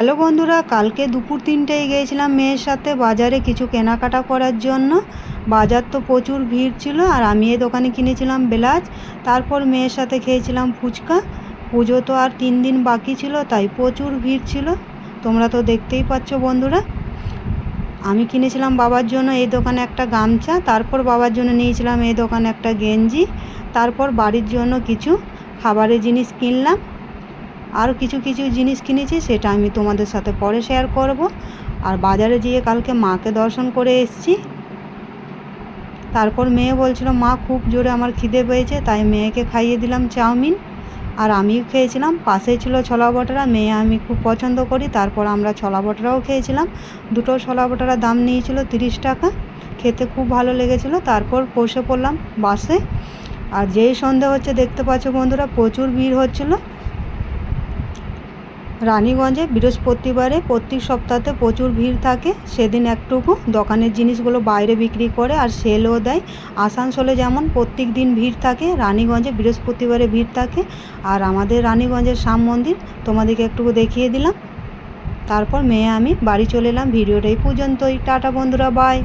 Hello বন্ধুরা, কালকে দুপুর তিনটেয় গিয়েছিলাম মেয়ের সাথে বাজারে কিছু কেনাকাটা করার জন্য। বাজার তো প্রচুর ভিড় ছিল আর আমি এই দোকানে কিনেছিলাম ব্লাউজ তারপর মেয়ের সাথে খেয়েছিলাম ফুচকা। পুজো তো আর তিন দিন বাকি ছিল, তাই প্রচুর ভিড় ছিল। তোমরা তো দেখতেই পাচ্ছ বন্ধুরা। আমি কিনেছিলাম বাবার জন্য এই দোকানে একটা গামছা, তারপর বাবার জন্য নিয়েছিলাম এই দোকানে একটা গেঞ্জি, তারপর বাড়ির জন্য কিছু খাবারের জিনিস কিনলাম। আরও কিছু কিছু জিনিস কিনেছি, সেটা আমি তোমাদের সাথে পরে শেয়ার করব। আর বাজারে গিয়ে কালকে মাকে দর্শন করে এসেছি। তারপর মেয়ে বলছিল, মা, খুব জোরে আমার খিদে পেয়েছে, তাই মেয়েকে খাইয়ে দিলাম চাউমিন। আর আমিও খেয়েছিলাম। পাশে ছিল ছোলা বটারা, মেয়ে আমি খুব পছন্দ করি, তারপর আমরা ছোলা বটারাও খেয়েছিলাম। দুটো ছোলা বটারার দাম নিয়েছিল তিরিশ টাকা, খেতে খুব ভালো লেগেছিল। তারপর বসে পড়লাম বাসে। আর যেই সন্ধে হচ্ছে, দেখতে পাচ্ছ বন্ধুরা, প্রচুর ভিড় হচ্ছিল। রানীগঞ্জে বৃহস্পতিবারে প্রত্যেক সপ্তাহে প্রচুর ভিড় থাকে। সেদিন একটুকু দোকানের জিনিসগুলো বাইরে বিক্রি করে আর সেলও দেয়। আসানসোলে যেমন প্রত্যেক দিন ভিড় থাকে, রানীগঞ্জে বৃহস্পতিবারে ভিড় থাকে। আর আমাদের রানীগঞ্জের শ্যাম মন্দির তোমাদেরকে একটুকু দেখিয়ে দিলাম। তারপর মেয়ে আমি বাড়ি চলে এলাম। ভিডিওটা এই পর্যন্তই। টাটা বন্ধুরা বাই